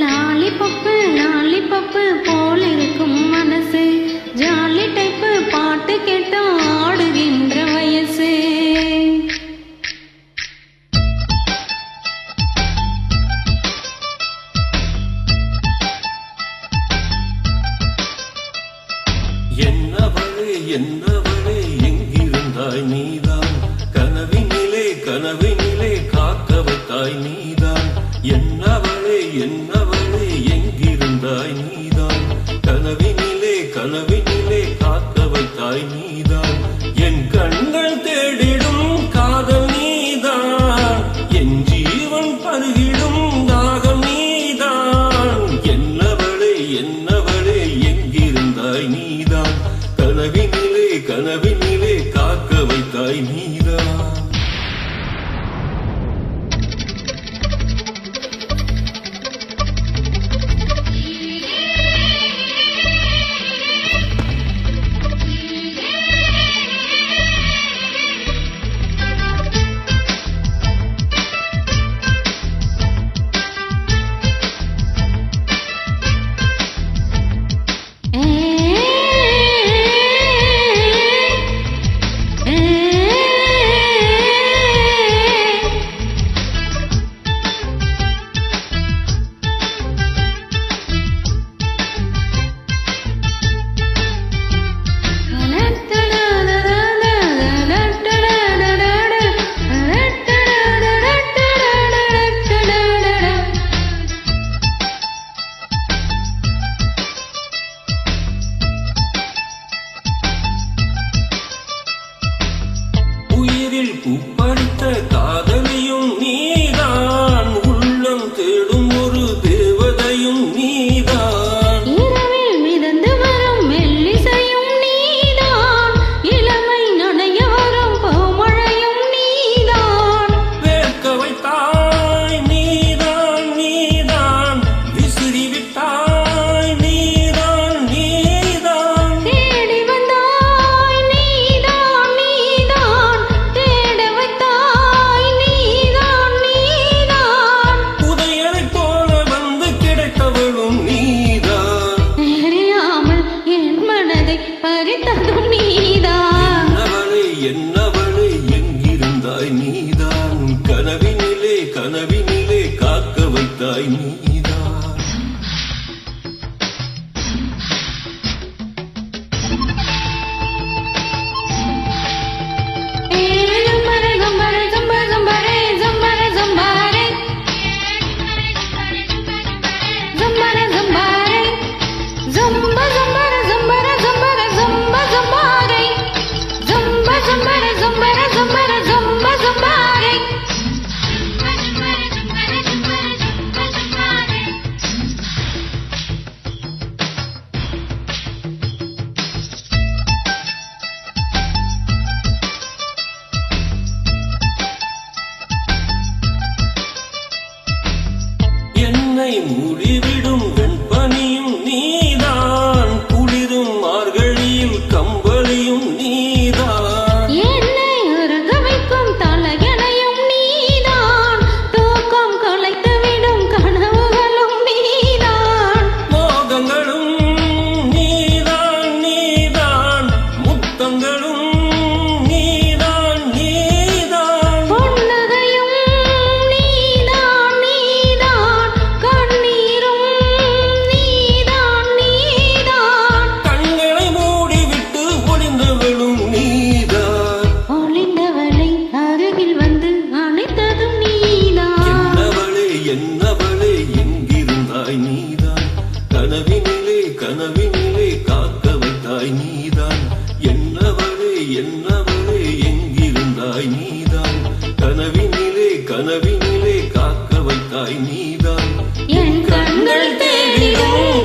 லாலி பப்பு லாலி பப்பு போல் இருக்கும் மனசு. Jolly type பாட்டு கேட்டோ என்ன O தந்தை நீதான். கனவினிலே கனவினிலே காக்க வைத்தாய் நீதான். Somebody Raimundo. என்னவளே எங்கிருந்தாய் நீதான்? கனவினிலே கனவினிலே காக்க வைத்தாய் நீதான். என்னவளே என்னவளே எங்கிருந்தாய் நீதான்? கனவினிலே கனவினிலே காக்க வைத்தாய் நீதான். என் கண்கள் தேடியும்